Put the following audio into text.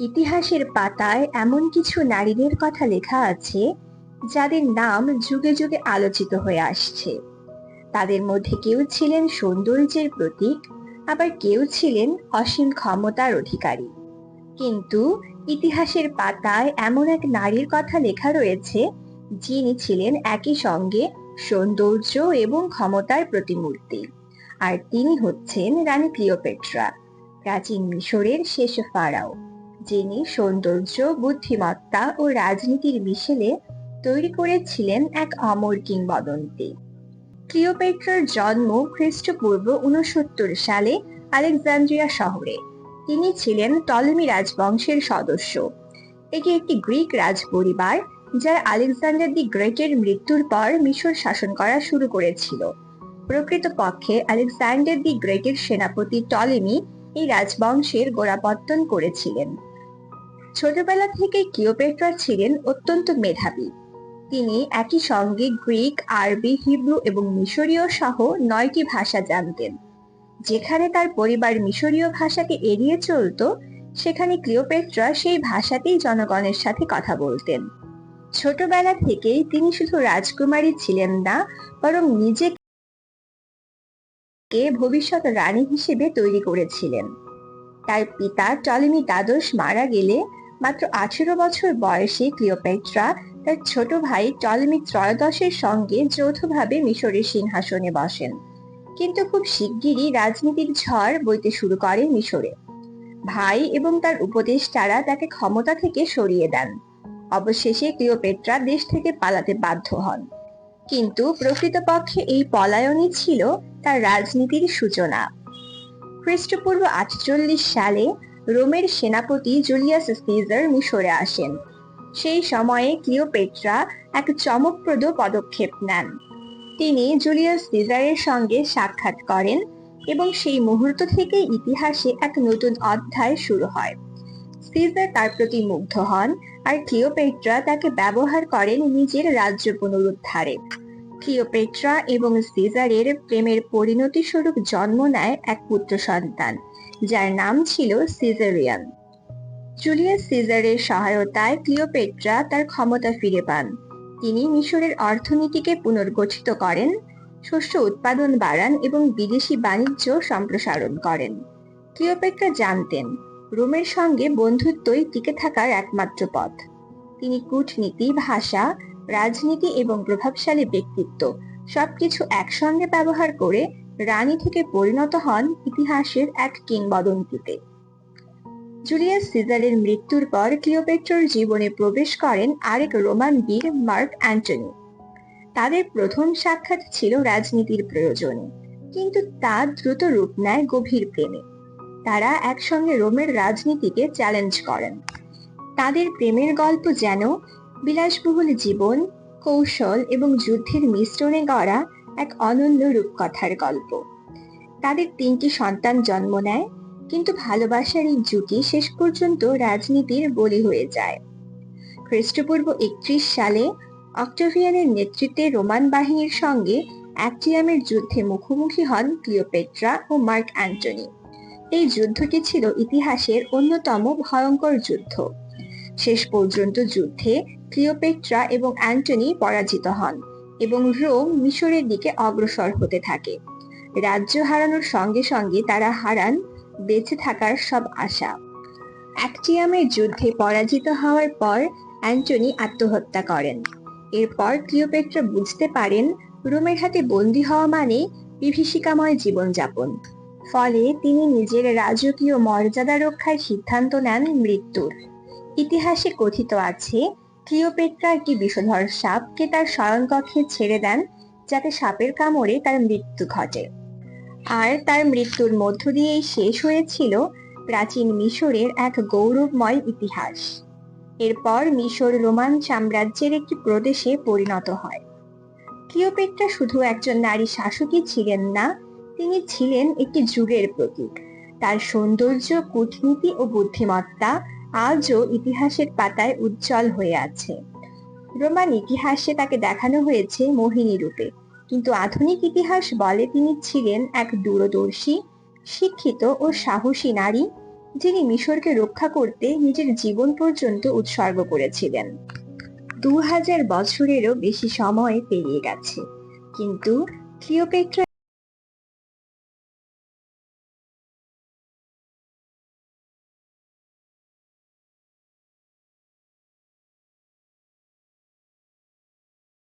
ইতিহাসের পাতায় এমন কিছু নারীদের কথা লেখা আছে, যাদের নাম যুগে যুগে আলোচিত হয়ে আসছে। তাদের মধ্যে কেউ ছিলেন সৌন্দর্যের প্রতীক, আবার কেউ ছিলেন অসীম ক্ষমতার অধিকারী। কিন্তু ইতিহাসের পাতায় এমন এক নারীর কথা লেখা রয়েছে, যিনি ছিলেন একই সঙ্গে সৌন্দর্য এবং ক্ষমতার প্রতিমূর্তি। আর তিনি হচ্ছেন রানী ক্লিওপেট্রা, প্রাচীন মিশরের শেষ ফারাও। যিনি সৌন্দর্য, বুদ্ধিমত্তা ও রাজনীতির মিশেলে তৈরি করেছিলেন এক অমর কিংবদন্তি। ক্লিওপেট্রার জন্ম খ্রিস্টপূর্ব উনসত্তর সালে আলেকজান্দ্রিয়া শহরে। তিনি ছিলেন টলেমি রাজবংশের সদস্য। এটি একটি গ্রিক রাজ পরিবার যারা আলেকজান্ডার দি গ্রেটের মৃত্যুর পর মিশর শাসন করা শুরু করেছিল। প্রকৃতপক্ষে আলেকজান্ডার দি গ্রেটের সেনাপতি টলেমি এই রাজবংশের গোড়াপত্তন করেছিলেন। ছোটবেলা থেকে কিওপেট্রা ছিলেন অত্যন্ত মেধাবী। তিনি একই সঙ্গে গ্রিক, আরবি, হিব্রু এবং মিশরীয় সহ নয়টি ভাষা জানতেন। যেখানে তার পরিবার মিশরীয় ভাষাকে এড়িয়ে চলত, সেখানে ক্লিওপেট্রা সেই ভাষাতেই জনগণের সাথে কথা বলতেন। ছোটবেলা থেকেই তিনি শুধু রাজকুমারী ছিলেন না, বরং নিজেকে ভবিষ্যৎ রানী হিসেবে তৈরি করেছিলেন। তার পিতা টলেমি দ্বাদশ মারা গেলে মাত্র আঠেরো বছর বয়সে ক্লিওপেট্রা তার ছোট ভাই টলেমি ত্রয়োদশের সঙ্গে যৌথভাবে মিশরের সিংহাসনে বসেন। কিন্তু খুব শিগগিরই রাজনীতির ঝড় বইতে শুরু করে মিশরে। ভাই এবং তার উপদেষ্টারা তাকে ক্ষমতা থেকে সরিয়ে দেন। অবশেষে ক্লিওপেট্রা দেশ থেকে পালাতে বাধ্য হন। কিন্তু প্রকৃতপক্ষে এই পলায়নই ছিল তার রাজনীতির সূচনা। খ্রিস্টপূর্ব আটচল্লিশ সালে রোমের সেনাপতি জুলিয়াস সিজার মিশরে আসেন। সেই সময়ে ক্লিওপেট্রা এক চমকপ্রদ পদক্ষেপ নেন। তিনি জুলিয়াস সিজারের সঙ্গে সাক্ষাৎ করেন এবং সেই মুহূর্ত থেকে ইতিহাসে এক নতুন অধ্যায় শুরু হয়। সিজার তার প্রতি মুগ্ধ হন আর ক্লিওপেট্রা তাকে ব্যবহার করেন নিজের রাজ্য পুনরুদ্ধারে। ক্লিওপেট্রা এবং সিজারের প্রেমের পরিণতি স্বরূপ জন্ম নেয় এক পুত্র সন্তান। যার নাম ছিল সিজারিয়ান। জুলিয়াস সিজারের সহায়তায় ক্লিওপেট্রা তার ক্ষমতা ফিরে পান। তিনি মিশরের অর্থনীতিকে পুনর্গঠিত করেন, শস্য উৎপাদন বাড়ান এবং বিদেশি বাণিজ্য সম্প্রসারণ করেন। ক্লিওপেট্রা জানতেন, রোমের সঙ্গে বন্ধুত্বই টিকে থাকার একমাত্র পথ। তিনি কূটনীতি, ভাষা, রাজনীতি এবং প্রভাবশালী ব্যক্তিত্ব সবকিছু একসঙ্গে ব্যবহার করে রানী থেকে পরিণত হন ইতিহাসের এক কিংবদন্তিতে। জুলিয়াস সিজারের মৃত্যুর পর ক্লিওপেট্রার জীবনে প্রবেশ করেন আরেক রোমান বীর, মার্ক অ্যান্টনি। তাদের প্রথম সাক্ষাৎ ছিল রাজনীতির প্রয়োজনে, কিন্তু তা দ্রুত রূপ নেয় গভীর প্রেমে। তারা একসঙ্গে রোমের রাজনীতিকে চ্যালেঞ্জ করেন। তাদের প্রেমের গল্প যেন বিলাসবহুল জীবন, কৌশল এবং যুদ্ধের মিশ্রণে গড়া এক অনন্য রূপকথার গল্প। তাদের তিনটি সন্তান জন্ম নেয়, কিন্তু ভালোবাসার এই জুটি শেষ পর্যন্ত রাজনীতির বলি হয়ে যায়। খ্রিস্টপূর্ব একত্রিশ সালে অক্টোভিয়ানের নেতৃত্বে রোমান বাহিনীর সঙ্গে অ্যাক্টিয়ামের যুদ্ধে মুখোমুখি হন ক্লিওপেট্রা ও মার্ক অ্যান্টনি। এই যুদ্ধটি ছিল ইতিহাসের অন্যতম ভয়ঙ্কর যুদ্ধ। শেষ পর্যন্ত যুদ্ধে ক্লিওপেট্রা এবং অ্যান্টনি পরাজিত হন। এবং রোম মিশরের দিকে অগ্রসর হতে থাকে। রাজ্য হারানোর সঙ্গে সঙ্গে তারা হারান, বেঁচে থাকার সব আশা। অ্যাক্টিয়ামের যুদ্ধে পরাজিত হওয়ার পর অ্যান্টনি আত্মহত্যা করেন। এরপর ক্লিওপেট্রা বুঝতে পারেন, রোমের হাতে বন্দী হওয়া মানে বিভীষিকাময় জীবনযাপন। ফলে তিনি নিজের রাজকীয় মর্যাদা রক্ষার সিদ্ধান্ত নেন মৃত্যুর। ইতিহাসে কথিত আছে ক্লিওপেট্রা একটি বিষধর সাপকে তার শয়নকক্ষে ছেড়ে দেন, যাতে সাপের কামড়ে তার মৃত্যু ঘটে। আর তার মৃত্যুর মধ্য দিয়েই শেষ হয়েছিল প্রাচীন মিশরের এক গৌরবময় ইতিহাস। এরপর মিশর রোমান সাম্রাজ্যের একটি প্রদেশে পরিণত হয়। ক্লিওপেট্রা শুধু একজন নারী শাসকই ছিলেন না, তিনি ছিলেন একটি যুগের প্রতীক। তার সৌন্দর্য, কূটনীতি ও বুদ্ধিমত্তা আজও ইতিহাসের পাতায় উজ্জ্বল হয়ে আছে। রোমান ইতিহাসে তাকে দেখানো হয়েছে মোহিনী রূপে। কিন্তু আধুনিক ইতিহাস বলে তিনি ছিলেন এক দূরদর্শী, শিক্ষিত ও সাহসী নারী, যিনি মিশরকে রক্ষা করতে নিজের জীবন পর্যন্ত উৎসর্গ করেছিলেন। দু হাজার বছরেরও বেশি সময় পেরিয়ে গেছে। কিন্তু ক্লিওপেট্রা